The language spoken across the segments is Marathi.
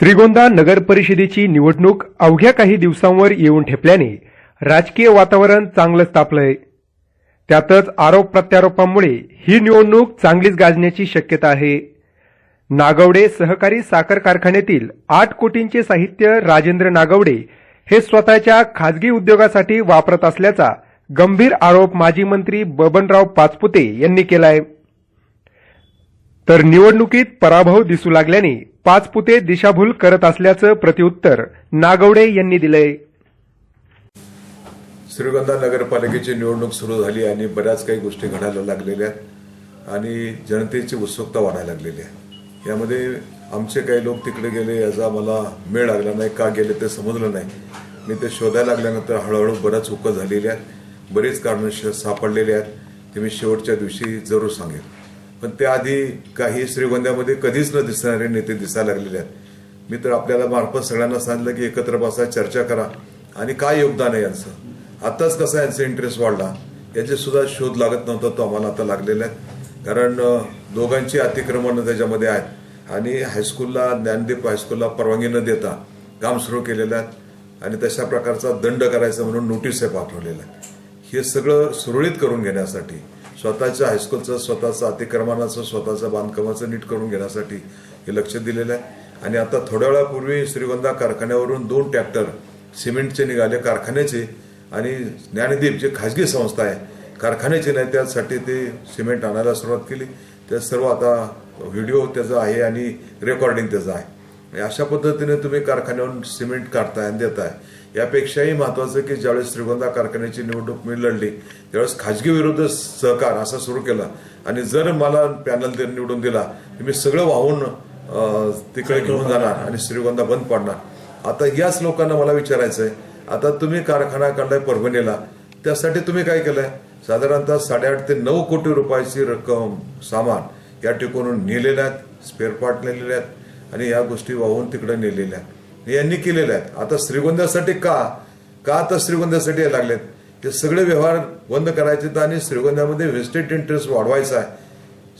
श्रीगोंदा नगर परिषदेची निवडणूक अवघ्या काही दिवसांवर येऊन ठेपल्याने राजकीय वातावरण चांगलंच तापलंय त्यातच आरोप प्रत्यारोपांमुळे ही निवडणूक चांगलीच गाजण्याची शक्यता आहे. नागवडे सहकारी साखर कारखान्यातील आठ कोटींचे साहित्य राजेंद्र नागवडे हे स्वतःच्या खाजगी उद्योगासाठी वापरत असल्याचा गंभीर आरोप माजी मंत्री बबनराव पाचपुते यांनी केलाय. तर निवडणुकीत पराभव दिसू लागल्याने पाचपुते दिशाभूल करत असल्याचं प्रत्युत्तर नागवडे यांनी दिलंय. श्रीगोंदा नगरपालिकेची निवडणूक सुरू झाली आणि बऱ्याच काही गोष्टी घडायला लागलेल्या आणि जनतेची उत्सुकता वाढायला लागलेली आहे. यामध्ये आमचे काही लोक तिकडे गेले याचा मला मेळ लागला नाही का गेले ते समजलं नाही. मी ते शोधायला लागल्यानंतर हळूहळू बऱ्याच उकल झालेल्या आहेत. बरीच कारणं सापडलेली आहेत ते मी शेवटच्या दिवशी जरूर सांगेन. पण त्याआधी काही श्रीगोंद्यामध्ये कधीच न दिसणारे नेते दिसायला लागलेले आहेत. मी तर आपल्याला मार्फत सगळ्यांना सांगितलं की एकत्र बसा चर्चा करा आणि काय योगदान आहे यांचं? आताच कसा यांचा इंटरेस्ट वाढला? याचे सुद्धा शोध लागत नव्हता तो आम्हाला आता लागलेला आहे. कारण दोघांची अतिक्रमण त्याच्यामध्ये आहेत. आणि हायस्कूलला ज्ञानदीप हायस्कूलला परवानगी न देता काम सुरू केलेलं आहे आणि तशा प्रकारचा दंड करायचा म्हणून नोटीस पाठवलेलं आहे. हे सगळं सुरळीत करून घेण्यासाठी स्वतःच्या हायस्कूलचं स्वतःचं अतिक्रमणाचं स्वतःचं बांधकामाचं नीट करून घेण्यासाठी हे लक्ष दिलेलं आहे. आणि आता थोड्या वेळापूर्वी श्रीगोंदा कारखान्यावरून दोन ट्रॅक्टर सिमेंटचे निघाले कारखान्याचे. आणि ज्ञानदीप जे खाजगी संस्था आहे कारखान्याची नाही त्यासाठी ते सिमेंट आणायला सुरुवात केली. त्या सर्व आता व्हिडिओ त्याचा आहे आणि रेकॉर्डिंग त्याचं आहे. अशा पद्धतीने तुम्ही कारखान्यावरून सिमेंट काढताय आणि देताय. यापेक्षाही महत्वाचं की ज्यावेळेस श्रीगोंदा कारखान्याची निवडणूक मी लढली त्यावेळेस खाजगी विरुद्ध सहकार असा सुरू केला. आणि जर मला पॅनल जर निवडून दिला तर मी सगळं वाहून तिकडे घेऊन जाणार आणि श्रीगोंदा बंद पाडणार. आता याच लोकांना मला विचारायचं आहे आता तुम्ही कारखाना काढलाय परभणीला त्यासाठी तुम्ही काय केलंय? साधारणतः साडेआठ ते नऊ कोटी रुपयाची रक्कम सामान या ठिकाणून नेलेल्या आहेत स्पेअर पार्ट नेलेल्या आहेत आणि या गोष्टी वाहून तिकडे नेलेल्या आहेत. यांनी केलेल्या आहेत आता श्रीगोंद्यासाठी का? का आता श्रीगोंद्यासाठी यायला लागलेत? हे सगळे व्यवहार बंद करायचे तर आणि श्रीगोंद्यामध्ये वेस्टेड इंटरेस्ट वाढवायचा आहे.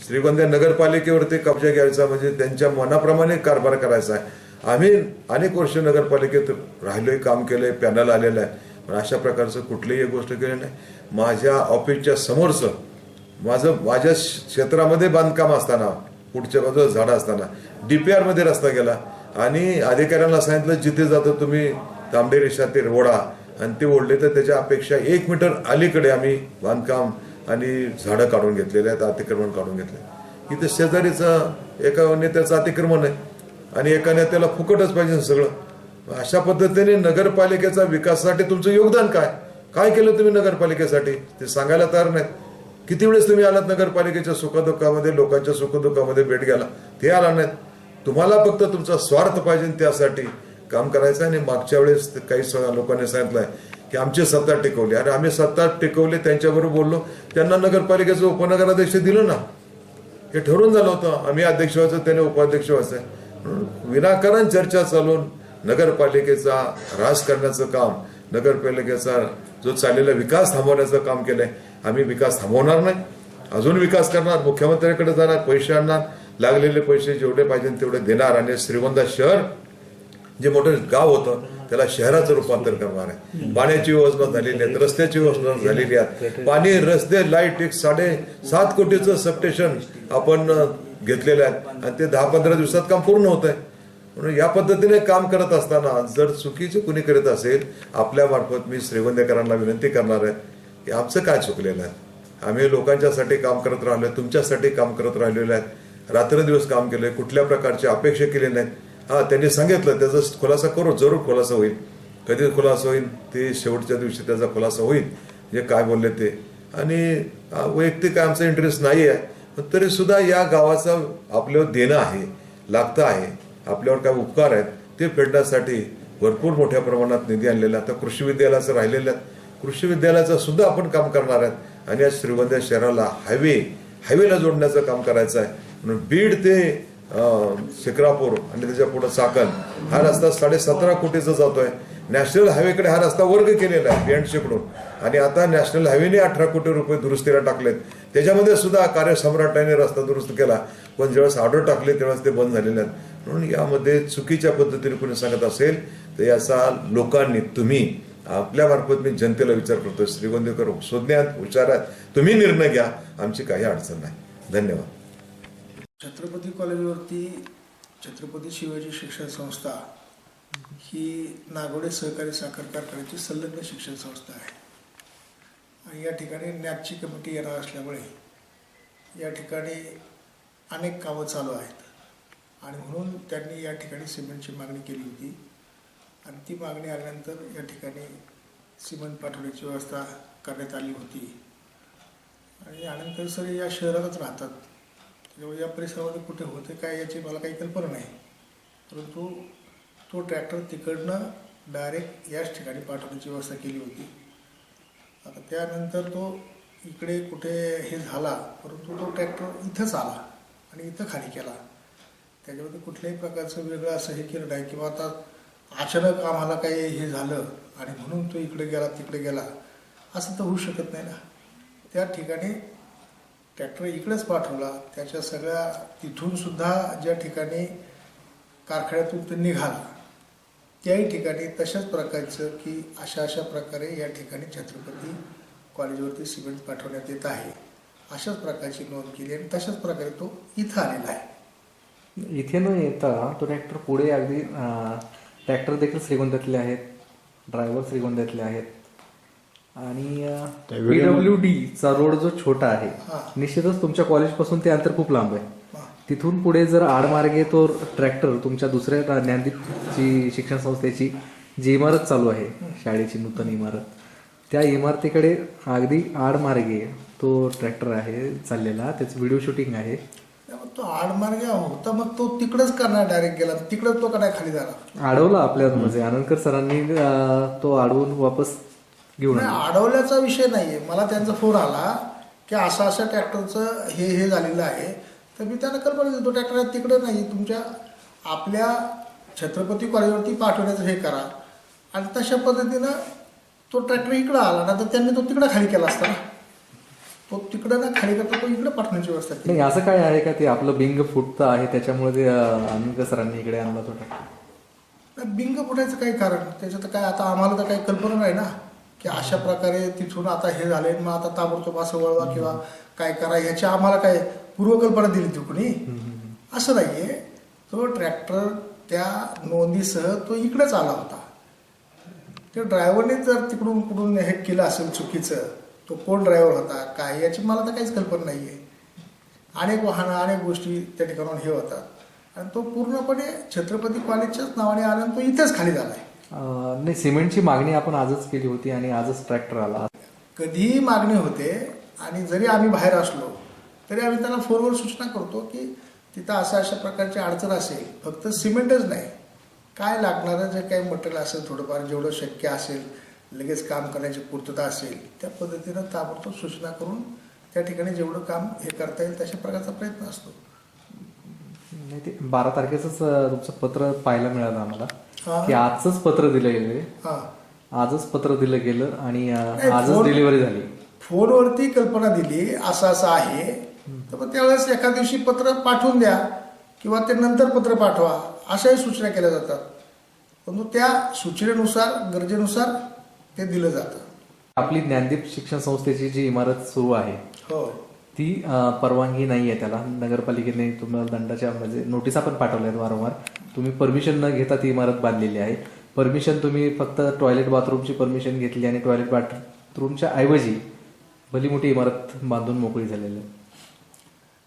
श्रीगोंदा नगरपालिकेवरती कब्जा घ्यायचा म्हणजे त्यांच्या मनाप्रमाणे कारभार करायचा आहे. आम्ही अनेक वर्ष नगरपालिकेत राहिलोय काम केलंय पॅनल आलेलं आहे. पण अशा प्रकारचं कुठलीही एक गोष्ट केली नाही. माझ्या ऑफिसच्या समोरचं माझं माझ्या क्षेत्रामध्ये बांधकाम असताना पुढच्या बाजूला झाडं असताना डीपीआरमध्ये रस्ता गेला. आणि अधिकाऱ्यांना सांगितलं जिथे जातो तुम्ही तांबडे रेषातील ओढा आणि ते ओढले तर त्याच्या अपेक्षा एक मीटर अलीकडे आम्ही बांधकाम आणि झाडं काढून घेतलेले आहेत अतिक्रमण काढून घेतले इथे शेजारीचं एका नेत्याचं अतिक्रमण आहे आणि एका नेत्याला फुकटच पाहिजे सगळं. अशा पद्धतीने नगरपालिकेचा विकासासाठी तुमचं योगदान काय? काय केलं तुम्ही नगरपालिकेसाठी? ते सांगायला तयार नाहीत. किती वेळेस तुम्ही आलात नगरपालिकेच्या सुखदुःखामध्ये लोकांच्या सुखदुःखामध्ये भेट घ्यायला? ते आला नाहीत. तुम्हाला फक्त तुमचा स्वार्थ पाहिजे त्यासाठी काम करायचं आहे. आणि मागच्या वेळेस काही स- लोकांनी सांगितलंय की आमची सत्ता टिकवली. आणि आम्ही सत्ता टिकवली त्यांच्याबरोबर बोललो. त्यांना नगरपालिकेचं उपनगराध्यक्ष दिलं ना. हे ठरवून झालं होतं. आम्ही अध्यक्ष व्हायचं त्याने उपाध्यक्ष व्हायचं म्हणून विनाकारण चर्चा चालून नगरपालिकेचा राज करण्याचं काम नगरपालिकेचा जो चाललेला विकास थांबवण्याचं काम केलंय आम्ही विकास थांबवणार नाही. अजून विकास करणार. मुख्यमंत्र्यांकडे जाणार पैसे आणणार. लागलेले पैसे जेवढे पाहिजे तेवढे देणार आणि श्रीगोंदा शहर जे मोठं गाव होतं त्याला शहराचं रूपांतर करणार आहे. पाण्याची योजना झालेली आहे रस्त्याची योजना झालेली आहे. पाणी रस्ते लाइट एक साडे सात कोटीचं सबस्टेशन आपण घेतलेलं आहे. आणि ते दहा पंधरा दिवसात काम पूर्ण होत आहे. म्हणून या पद्धतीने काम करत असताना जर चुकीचे कुणी करीत असेल आपल्या मार्फत मी श्रीगोंदेकरांना विनंती करणार आहे की आमचं काय चुकलेलं आहे? आम्ही लोकांच्यासाठी काम करत राहिलोय तुमच्यासाठी काम करत राहिलेलो आहे. रात्रंदिवस काम केलंय कुठल्या प्रकारची अपेक्षा केली नाहीत. हा त्यांनी सांगितलं त्याचा खुलासा करू जरूर खुलासा होईल. कधी खुलासा होईल? ते शेवटच्या दिवशी त्याचा खुलासा होईल. जे काय बोलले ते? आणि वैयक्तिक काय आमचा इंटरेस्ट नाही आहे तरीसुद्धा तरी सुद्धा या गावाचं आपल्यावर देणं आहे लागतं आहे. आपल्यावर काय उपकार आहेत ते फेडण्यासाठी भरपूर मोठ्या प्रमाणात निधी आणलेला आहे. आता कृषी विद्यालयाचं राहिलेलं आहेत. कृषी विद्यालयाचं सुद्धा आपण काम करणार आहेत. आणि या श्रीगोंदा शहराला हायवे हायवेला जोडण्याचं काम करायचं आहे. म्हणून बीड ते शिक्रापूर आणि त्याच्या पुढे चाकण हा रस्ता साडे सतरा कोटीचा जातोय. नॅशनल हायवेकडे हा रस्ता वर्ग केलेला आहे बीएनसीकडून आणि आता नॅशनल हायवेने अठरा कोटी रुपये दुरुस्तीला टाकलेत. त्याच्यामध्ये सुद्धा कार्यसम्राटाने रस्ता दुरुस्त केला. पण ज्यावेळेस ऑर्डर टाकले त्यावेळेस ते बंद झालेले आहेत. म्हणून यामध्ये चुकीच्या पद्धतीने कोणी सांगत असेल तर याचा लोकांनी तुम्ही आपल्या मार्फत मी जनतेला विचार करतो श्रीगोंदेकर शोधण्यात विचारात तुम्ही निर्णय घ्या. आमची काही अडचण नाही. धन्यवाद. छत्रपती कॉलेजवरती छत्रपती शिवाजी शिक्षण संस्था ही नागोडे सहकारी साखर कारखान्याची संलग्न शिक्षण संस्था आहे. आणि या ठिकाणी नॅपची कमिटी येणार असल्यामुळे या ठिकाणी अनेक कामं चालू आहेत. आणि म्हणून त्यांनी या ठिकाणी सिमेंटची मागणी केली होती. आणि ती मागणी आल्यानंतर या ठिकाणी सिमेंट पाठवण्याची व्यवस्था करण्यात आली होती. आणि आनंदकर सर या शहरातच राहतात. त्यामुळे या परिसरामध्ये कुठे होते काय याची मला काही कल्पना नाही. परंतु तो ट्रॅक्टर तिकडनं डायरेक्ट याच ठिकाणी पाठवण्याची व्यवस्था केली होती. आता त्यानंतर तो इकडे कुठे हे झाला परंतु तो ट्रॅक्टर इथंच आला आणि इथं खाली केला. त्याच्यामध्ये कुठल्याही प्रकारचं वेगळं असं हे केलं नाही किंवा आता अचानक आम्हाला काही हे झालं आणि म्हणून तो इकडे गेला तिकडे गेला असं तर होऊ शकत नाही ना. त्या ठिकाणी ट्रॅक्टर इकडेच पाठवला. त्याच्या सगळ्या तिथून सुद्धा ज्या ठिकाणी कारखान्यातून तो निघाला त्याही ठिकाणी तशाच प्रकारचं की अशा अशा प्रकारे या ठिकाणी छत्रपती कॉलेजवरती सिमेंट पाठवण्यात येत आहे. अशाच प्रकारची नोंद केली आणि तशाच प्रकारे तो इथं आलेला आहे. इथे न येता तो ट्रॅक्टर पुढे अगदी ट्रॅक्टर देखील श्रीगोंद्यातले आहेत ड्रायव्हर श्रीगोंद्यातले आहेत. आणि पीडब्ल्यू चा रोड जो छोटा आहे. निश्चितच तुमच्या कॉलेजपासून ते अंतर खूप लांब आहे. तिथून पुढे जर आडमार्गे तो ट्रॅक्टर तुमच्या दुसऱ्या ज्ञानदीपची शिक्षण संस्थेची जी इमारत चालू आहे शाळेची नूतन इमारत त्या इमारतीकडे अगदी आडमार्गे तो ट्रॅक्टर आहे चाललेला. त्याचं व्हिडिओ शूटिंग आहे. तो आडमार्गे होता मग तो तिकडंच करणार डायरेक्ट गेला. तिकडंच तो का नाही खाली झाला. अडवला आपल्या म्हणजे आनंदकर सरांनी तो अडवून वापस घेऊन नाही आले. अडवल्याचा विषय नाहीये. मला त्यांचा फोन आला की असं असं ट्रॅक्टरचं हे हे झालेलं आहे. तर मी त्यांना कल्पना देतो ट्रॅक्टर तिकडे नाही. तुमच्या आपल्या छत्रपती कॉलेजवरती पाठवण्याचं हे करा. आणि तशा पद्धतीनं तो ट्रॅक्टर इकडं आला ना तर त्यांनी तो तिकडं खाली केला असता ना. तो तिकडं ना खाली करता तो इकडे पाठवण्याची व्यवस्था केली. नाही असं काय आहे का ते आपलं बिंग फुटतं आहे त्याच्यामुळे ते अं, आनंदकर सरांनी इकडे आणला तो ट्रॅक्टर? बिंग फुटायचं काही कारण त्याच्यात काय आता आम्हाला तर काही कल्पना नाही ना. की अशा प्रकारे तिथून आता हे झाले मग आता ताबडतोब असं वळवा किंवा काय करा याची आम्हाला काय पूर्वकल्पना दिली ती कुणी? असं नाहीये. तो ट्रॅक्टर त्या नोंदीसह तो इकडेच आला होता. त्या ड्रायव्हरने जर तिकडून कुठून हे केलं असेल चुकीचं तो कोण ड्रायव्हर होता काय याची मला तर काहीच कल्पना नाहीये. अनेक वाहनं अनेक गोष्टी त्या ठिकाणाहून हे होतात. आणि तो पूर्णपणे छत्रपती कॉलेजच्याच नावाने आला आणि तो इथेच खाली झालाय. आहे नाही सिमेंटची मागणी आपण आजच केली होती आणि आजच ट्रॅक्टर आला. कधीही मागणी होते आणि जरी आम्ही बाहेर असलो तरी आम्ही त्यांना फोनवर सूचना करतो की तिथं अशा अशा प्रकारची अडचण असेल. फक्त सिमेंटच नाही. काय लागणारं जे काही मटेरियल असेल थोडंफार जेवढं शक्य असेल लगेच काम करण्याची पूर्तता असेल त्या पद्धतीनं ताबडतोब सूचना करून त्या ठिकाणी जेवढं काम हे करता येईल तशा प्रकारचा प्रयत्न असतो. नाही ते बारा तारखेच तुमचं पत्र पाहायला मिळालं आम्हाला. की आजच पत्र दिलं गेलं आजच पत्र दिलं गेलं आणि आजच डिलिव्हरी झाली. फोनवरती कल्पना दिली असं असं आहे. तर मग त्यावेळेस एका दिवशी पत्र पाठवून द्या किंवा ते नंतर पत्र पाठवा अशाही सूचना केल्या जातात. परंतु त्या सूचनेनुसार गरजेनुसार ते दिलं जातं. आपली ज्ञानदीप शिक्षण संस्थेची जी इमारत सुरू आहे हो. ती परवानगी नाही आहे त्याला. नगरपालिकेने तुम्हाला दंडाच्या म्हणजे नोटिसा पण पाठवल्या आहेत वारंवार. तुम्ही परमिशन न घेता ती इमारत बांधलेली आहे. परमिशन तुम्ही फक्त टॉयलेट बाथरूमची परमिशन घेतली आणि टॉयलेट बाथरूमच्या ऐवजी भली मोठी इमारत बांधून मोकळी झालेली आहे.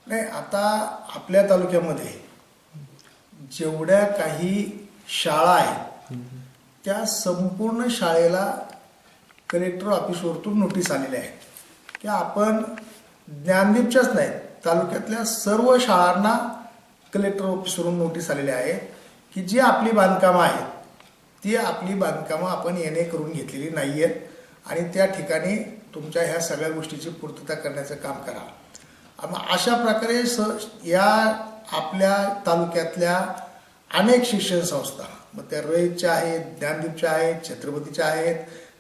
नाही आता आपल्या तालुक्यामध्ये जेवढ्या काही शाळा आहेत त्या संपूर्ण शाळेला कलेक्टर ऑफिसवरतून नोटीस आलेल्या आहेत. की आपण ज्ञानदीपच्याच नाहीत तालुक्यातल्या सर्व शाळांना कलेक्टर ऑफिसवरून नोटीस आलेली आहे की जी आपली बांधकामं आहेत ती आपली बांधकामं आपण येणे करून घेतलेली नाही आहेत आणि त्या ठिकाणी तुमच्या ह्या सगळ्या गोष्टीची पूर्तता करण्याचं काम करा. मग अशा प्रकारे स या आपल्या तालुक्यातल्या अनेक शिक्षण संस्था मग त्या रयतच्या आहेत ज्ञानदीपच्या आहेत छत्रपतीच्या आहेत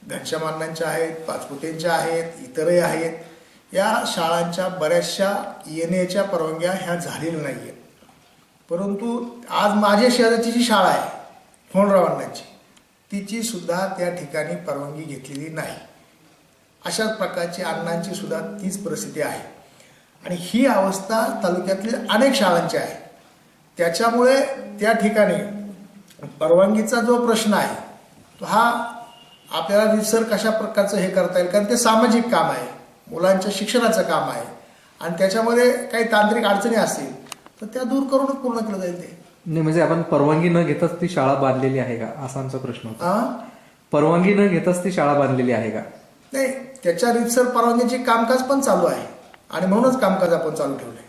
घनश्यामांनांच्या आहेत पाचपुतेंच्या आहेत इतरही आहेत या शाळांच्या बऱ्याचशा येण्याच्या परवानग्या ह्या झालेल्या नाही आहेत परंतु आज माझ्या शेजारची जी शाळा आहे फोनरावांनाची तिची सुद्धा त्या ठिकाणी परवानगी घेतलेली नाही. अशाच प्रकारची अण्णांची सुद्धा तीच परिस्थिती आहे. आणि ही अवस्था तालुक्यातल्या अनेक शाळांची आहे. त्याच्यामुळे त्या ठिकाणी परवानगीचा जो प्रश्न आहे तो हा आपल्याला रिसर कशा प्रकारचं हे करता येईल? कारण ते सामाजिक काम आहे. मुलांच्या शिक्षणाचं काम आहे. आणि त्याच्यामध्ये काही तांत्रिक अडचणी असतील तर त्या दूर करूनच पूर्ण केलं जाईल ते. नाही म्हणजे आपण परवानगी न घेताच ती शाळा बांधलेली आहे का? असा आमचा प्रश्न होता. हा? परवानगी न घेताच ती शाळा बांधलेली आहे का? नाही त्याच्या रितसर परवानगीचे कामकाज पण चालू आहे. आणि म्हणूनच कामकाज आपण चालू ठेवलंय.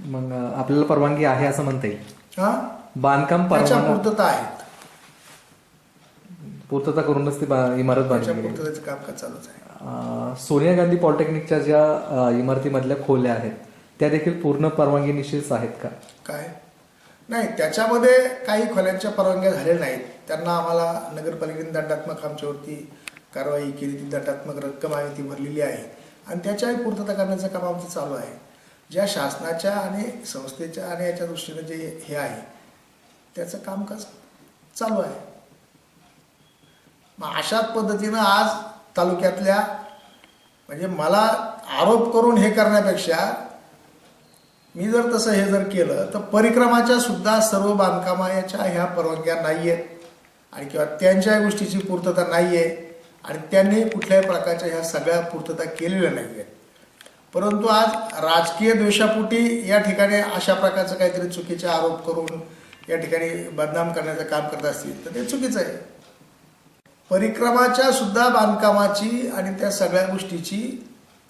मग अं, आपल्याला परवानगी आहे असं म्हणता येईल. हा बांधकाम त्याच्या परवाना पूर्तता आहेत पूर्तता करूनच ती बा- इमारत त्याच्या बांधली गेली. पूर्ततेचं कामकाज चालूच आहे. अं, सोनिया गांधी पॉलिटेक्निकच्या ज्या अं, इमारतीमधल्या खोल्या आहेत त्या देखील पूर्ण परवानगी निश्चित आहेत का? काय? नाही त्याच्यामध्ये काही खोल्यांच्या परवानग्या झालेल्या नाहीत. त्यांना आम्हाला नगरपालिकेने दंडात्मक आमच्यावरती कारवाई केली. ती दंडात्मक रक्कम आहे ती भरलेली आहे. आणि त्याच्याही पूर्तता करण्याचं काम आमचं चालू आहे. ज्या शासनाच्या आणि संस्थेच्या आणि याच्या दृष्टीनं जे हे आहे त्याचं कामकाज चालू आहे. मग अशाच पद्धतीनं आज तालुक्यातल्या म्हणजे मला आरोप करून हे करण्यापेक्षा मी जर तसं हे जर केलं तर परिक्रमाच्या सुद्धा सर्व बांधकामाच्या ह्या परवानग्या नाही आहेत आणि किंवा त्यांच्या गोष्टीची पूर्तता नाही आहे आणि त्यांनी कुठल्याही प्रकारच्या ह्या सगळ्या पूर्तता केलेल्या नाही आहेत परंतु आज राजकीय द्वेषापोटी या ठिकाणी अशा प्रकारचं काहीतरी चुकीचे आरोप करून या ठिकाणी बदनाम करण्याचं काम करत असतील तर ते चुकीचं आहे. परिक्रमाच्या सुद्धा बांधकामाची आणि त्या सगळ्या गोष्टीची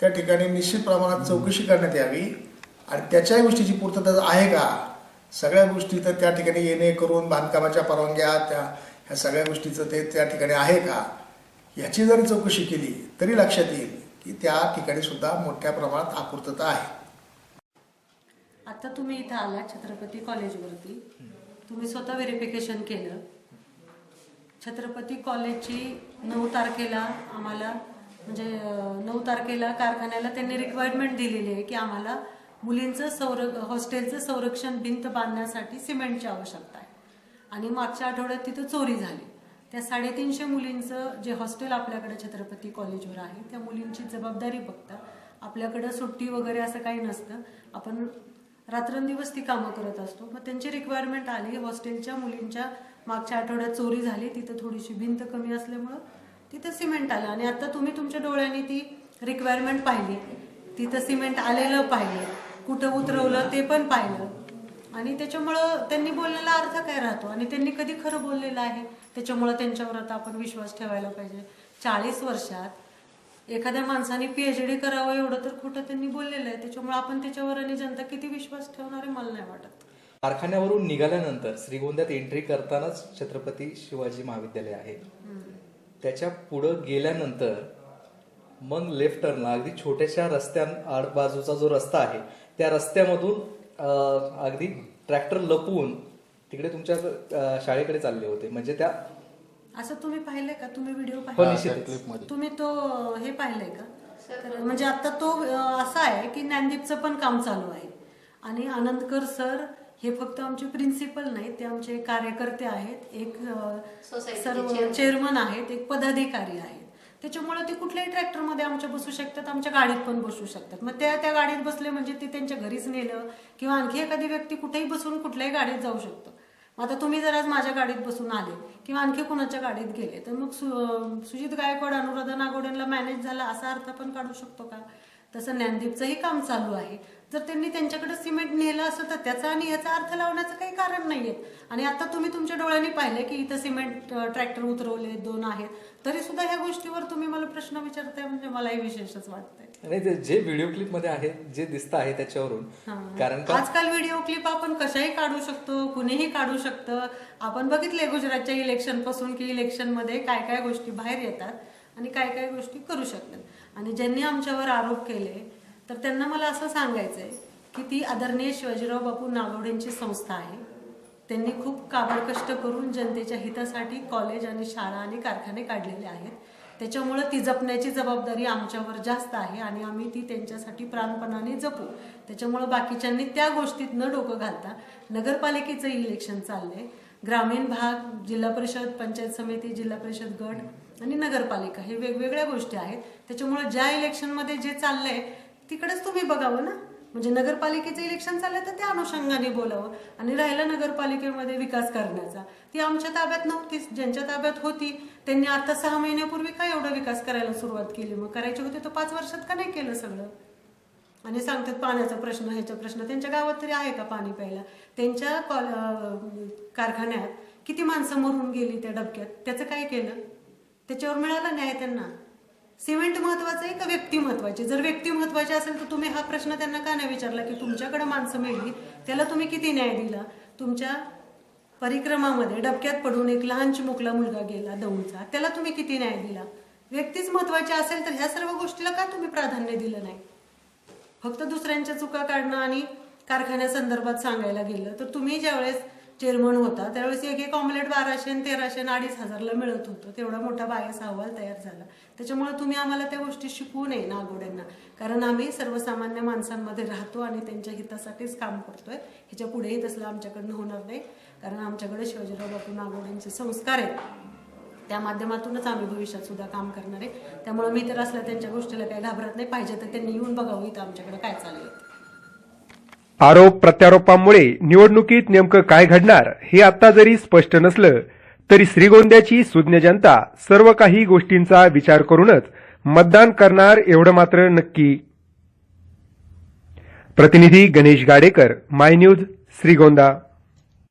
त्या ठिकाणी निश्चित प्रमाणात चौकशी करण्यात यावी. आणि त्याच्याही गोष्टीची पूर्तता आहे का? सगळ्या गोष्टी तर त्या ठिकाणी येणे करून बांधकामाच्या परवानग्या त्या ह्या सगळ्या गोष्टीचं ते त्या ठिकाणी आहे का? याची जरी चौकशी केली तरी लक्षात येईल की त्या ठिकाणी सुद्धा मोठ्या प्रमाणात आपूर्तता आहे. आता तुम्ही इथं आला छत्रपती कॉलेजवरती. तुम्ही स्वतः व्हेरिफिकेशन केलं. छत्रपती कॉलेजची नऊ तारखेला आम्हाला म्हणजे नऊ तारखेला कारखान्याला त्यांनी रिक्वायरमेंट दिलेली आहे की आम्हाला मुलींचं संर हॉस्टेलचं संरक्षण भिंत बांधण्यासाठी सिमेंटची आवश्यकता आहे. आणि मागच्या आठवड्यात तिथं चोरी झाली. त्या साडेतीनशे मुलींचं जे हॉस्टेल आपल्याकडे छत्रपती कॉलेजवर आहे त्या मुलींची जबाबदारी बघता आपल्याकडं सुट्टी वगैरे असं काही नसतं. आपण रात्रंदिवस ती कामं करत असतो. मग त्यांची रिक्वायरमेंट आली. हॉस्टेलच्या मुलींच्या मागच्या आठवड्यात चोरी झाली. तिथं थोडीशी भिंत कमी असल्यामुळं तिथं सिमेंट आलं. आणि आता तुम्ही तुमच्या डोळ्यांनी ती रिक्वायरमेंट पाहिली. तिथं सिमेंट आलेलं पाहिजे कुठं उतरवलं ते पण पाहिलं. आणि त्याच्यामुळं त्यांनी बोललेला अर्थ काय राहतो? आणि त्यांनी कधी खरं बोललेलं आहे? त्याच्यामुळं त्यांच्यावर आता आपण विश्वास ठेवायला पाहिजे. चाळीस वर्षात एखाद्या माणसाने पीएचडी करावं एवढं तर खोटं त्यांनी बोललेलं आहे. त्याच्यामुळे आपण त्याच्यावर आणि जनता किती विश्वास ठेवणार आहे मला नाही वाटत. कारखान्यावरून निघाल्यानंतर श्रीगोंद्यात एंट्री करतानाच छत्रपती शिवाजी महाविद्यालय आहे. त्याच्या पुढं गेल्यानंतर मग लेफ्ट टर्नला अगदी छोट्याशा रस्त्या आड बाजूचा जो रस्ता आहे त्या रस्त्यामधून अगदी ट्रॅक्टर लपवून तिकडे तुमच्या शाळेकडे चालले होते. म्हणजे त्या असं तुम्ही पाहिलंय का? तुम्ही व्हिडिओ हो, पाहिला. तुम्ही तो हे पाहिलंय का? तर म्हणजे आता तो असा आहे की ज्ञानदीपचं पण काम चालू आहे. आणि आनंदकर सर हे फक्त आमचे प्रिन्सिपल नाहीत ते आमचे कार्यकर्ते आहेत. एक सर्व चेअरमन आहेत एक पदाधिकारी आहेत. त्याच्यामुळे ते कुठल्याही ट्रॅक्टरमध्ये आमच्या बसू शकतात आमच्या गाडीत पण बसू शकतात. मग त्या त्या गाडीत बसले म्हणजे ते त्यांच्या घरीच नेलं किंवा आणखी एखादी व्यक्ती कुठेही बसून कुठल्याही गाडीत जाऊ शकतो. मग आता तुम्ही जर आज माझ्या गाडीत बसून आले किंवा आणखी कुणाच्या गाडीत गेले तर मग सु सुजित गायकवाड अनुराधा नागोड्यांना मॅनेज झाला असा अर्थ आपण काढू शकतो का? तसं ज्ञानदीपचंही काम चालू आहे. जर त्यांनी त्यांच्याकडे सिमेंट नेलं असं तर त्याचा आणि याचा अर्थ लावण्याचं काही कारण नाहीये. आणि आता तुम्ही तुमच्या डोळ्यांनी पाहिलं की इथं सिमेंट ट्रॅक्टर उतरवले दोन आहेत. तरी सुद्धा ह्या गोष्टीवर तुम्ही मला प्रश्न विचारताय म्हणजे मलाही विशेषच वाटतंय. नाही ते जे व्हिडिओ क्लिपमध्ये आहे जे दिसत आहे त्याच्यावरून कारण आजकाल व्हिडिओ क्लिप आपण कशाही काढू शकतो कुणीही काढू शकतं. आपण बघितले गुजरातच्या इलेक्शनपासून की इलेक्शनमध्ये काय काय गोष्टी बाहेर येतात आणि काय काय गोष्टी करू शकतात. आणि ज्यांनी आमच्यावर आरोप केले तर त्यांना मला असं सांगायचंय की ती आदरणीय शिवाजीराव बापू नागवडेंची संस्था आहे. त्यांनी खूप काबड कष्ट करून जनतेच्या हितासाठी कॉलेज आणि शाळा आणि कारखाने काढलेले आहेत. त्याच्यामुळं ती जपण्याची जबाबदारी आमच्यावर जास्त आहे आणि आम्ही ती त्यांच्यासाठी प्राणपणाने जपू. त्याच्यामुळं बाकीच्यांनी त्या गोष्टीत न डोकं घालता नगरपालिकेचं इलेक्शन चाललंय. ग्रामीण भाग जिल्हा परिषद पंचायत समिती जिल्हा परिषद गट आणि नगरपालिका हे वेगवेगळ्या गोष्टी आहेत. त्याच्यामुळे ज्या इलेक्शनमध्ये जे चाललंय तिकडेच तुम्ही बघावं ना. म्हणजे नगरपालिकेचं इलेक्शन चाललंय तर त्या अनुषंगाने बोलावं आणि राहिलं नगरपालिकेमध्ये विकास करण्याचा. ती आमच्या ताब्यात नव्हतीच ज्यांच्या ताब्यात होती त्यांनी आता सहा महिन्यापूर्वी काय एवढा विकास करायला सुरुवात केली? मग करायची होती तर पाच वर्षात का नाही केलं सगळं? आणि सांगतात पाण्याचा प्रश्न ह्याचा प्रश्न त्यांच्या गावात तरी आहे का पाणी प्यायला? त्यांच्या कॉल कारखान्यात किती माणसं मरून गेली त्या डबक्यात? त्याचं काय केलं? त्याच्यावर मिळाला न्याय त्यांना. सिमेंट महत्वाचं आहे का व्यक्ती महत्वाची? जर व्यक्ती महत्वाची असेल तर तुम्ही हा प्रश्न त्यांना का नाही विचारला की तुमच्याकडे माणसं मिळली त्याला तुम्ही किती न्याय दिला? तुमच्या परिक्रमामध्ये डबक्यात पडून एक लहान चिमुकला मुलगा गेला दौडचा त्याला तुम्ही किती न्याय दिला? व्यक्तीच महत्वाची असेल तर ह्या सर्व गोष्टीला का तुम्ही प्राधान्य दिलं नाही? फक्त दुसऱ्यांच्या चुका काढणं आणि कारखान्यासंदर्भात सांगायला गेलं तर तुम्ही ज्यावेळेस चेअरमन होता. त्यावेळेस एक एक ऑमलेट बाराशे आणि तेराशे आणि अडीच हजारला मिळत होतं. तेवढा मोठा बायस अहवाल तयार झाला. त्याच्यामुळे तुम्ही आम्हाला त्या गोष्टी शिकवू नये नागोड्यांना कारण आम्ही सर्वसामान्य माणसांमध्ये राहतो आणि त्यांच्या हितासाठीच काम करतोय. ह्याच्या पुढेही तसलं आमच्याकडनं होणार नाही. कारण आमच्याकडे शिवाजीराव बापू नागोड्यांचे संस्कार आहेत. त्या माध्यमातूनच आम्ही भविष्यात सुद्धा काम करणार आहे. त्यामुळे मी तर असल्या त्यांच्या गोष्टीला काही घाबरत नाही. पाहिजे तर त्यांनी येऊन बघावं इथं आमच्याकडे काय चालू आहे आरोप प्रत्यारोपांमुळे निवडणुकीत नेमकं काय घडणार हे आता जरी स्पष्ट नसलं तरी श्रीगोंद्याची सुज्ञ जनता सर्व काही गोष्टींचा विचार करूनच मतदान करणार एवढं मात्र नक्की. प्रतिनिधी गणेश गाडेकर माय न्यूज श्रीगोंदा.